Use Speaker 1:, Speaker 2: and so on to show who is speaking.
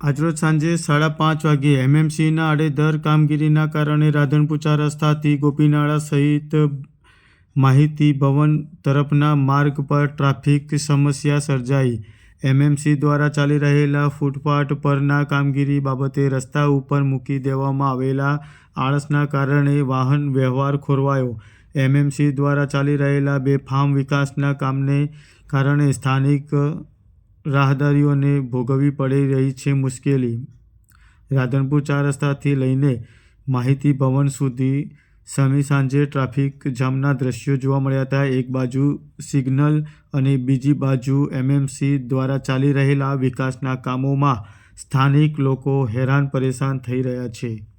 Speaker 1: આજરોજ સાંજે સાડા પાંચ વાગ્યે એમએમસીના આડેધર કામગીરીના કારણે રાધનપુચા રસ્તાથી ગોપીનાળા સહિત માહિતી ભવન તરફના માર્ગ પર ટ્રાફિક સમસ્યા સર્જાઈ. એમએમસી દ્વારા ચાલી રહેલા ફૂટપાથ પરના કામગીરી બાબતે રસ્તા ઉપર મૂકી દેવામાં આવેલા આળસના કારણે વાહન વ્યવહાર ખોરવાયો. એમએમસી દ્વારા ચાલી રહેલા બેફામ વિકાસના કામને કારણે સ્થાનિક રાહદારીઓને ભોગવવી પડી રહી છે મુશ્કેલી. રાધનપુર ચાર રસ્તાથી લઈને માહિતી ભવન સુધી સમી સાંજે ટ્રાફિક જામના દ્રશ્યો જોવા મળ્યા હતા. એક બાજુ સિગ્નલ અને બીજી બાજુ એમએમસી દ્વારા ચાલી રહેલા વિકાસના કામોમાં સ્થાનિક લોકો હેરાન પરેશાન થઈ રહ્યા છે.